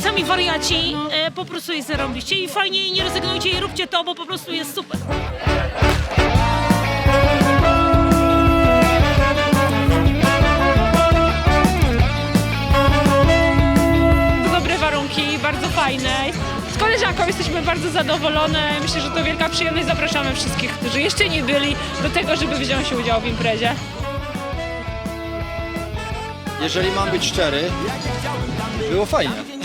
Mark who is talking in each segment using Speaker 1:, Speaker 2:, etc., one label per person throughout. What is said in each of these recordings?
Speaker 1: sami wariaci, e, po prostu jest zarąbiście i fajnie i nie rezygnujcie i róbcie to, bo po prostu jest super.
Speaker 2: dobre warunki, bardzo fajne. Z koleżanką jesteśmy bardzo zadowolone. Myślę, że to wielka przyjemność. Zapraszamy wszystkich, którzy jeszcze nie byli, do tego, żeby wziąć udział w imprezie.
Speaker 3: Jeżeli mam być szczery, było fajnie.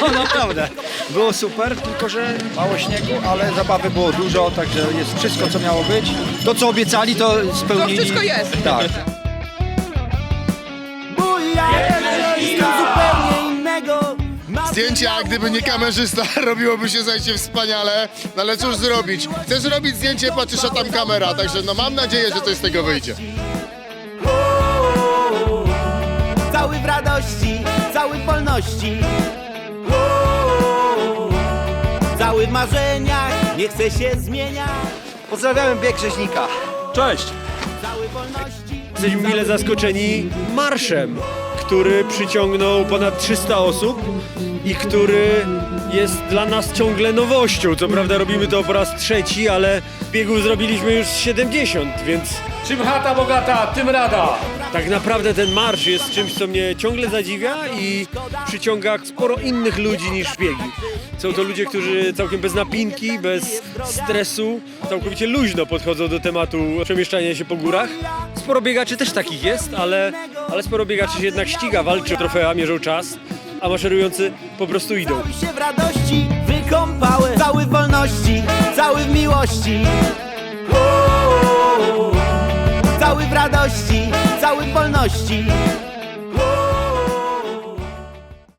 Speaker 3: No naprawdę. Było super, tylko że mało śniegu, ale zabawy było dużo, także jest wszystko co miało być. To co obiecali to spełnili.
Speaker 4: To wszystko jest.
Speaker 3: Tak.
Speaker 5: Zdjęcia, gdyby nie kamerzysta, robiłoby się zajście wspaniale, no ale cóż zrobić? Chcesz robić zdjęcie, patrzysz, a tam kamera, także no mam nadzieję, że coś z tego wyjdzie.
Speaker 6: Cały w radości, cały w wolności Marzeniach, nie chce się zmieniać
Speaker 3: Pozdrawiamy bieg rzeźnika.
Speaker 7: Cześć!
Speaker 6: Cały w wolności
Speaker 7: Jesteśmy mile zaskoczeni marszem, który przyciągnął ponad 300 osób i który jest dla nas ciągle nowością. Co prawda robimy to po raz trzeci, ale biegów zrobiliśmy już 70, więc
Speaker 8: Czym chata bogata, tym rada.
Speaker 7: tak naprawdę ten marsz jest czymś, co mnie ciągle zadziwia i przyciąga sporo innych ludzi niż biegi. Są to ludzie, którzy całkiem bez napinki, bez stresu, całkowicie luźno podchodzą do tematu przemieszczania się po górach. Sporo biegaczy też takich jest, ale, ale sporo biegaczy się jednak ściga, walczy trofea, mierzą czas, a maszerujący po prostu idą.
Speaker 6: Cały się w radości, wykąpały Cały w wolności, cały w miłości. Cały w radości, cały w wolności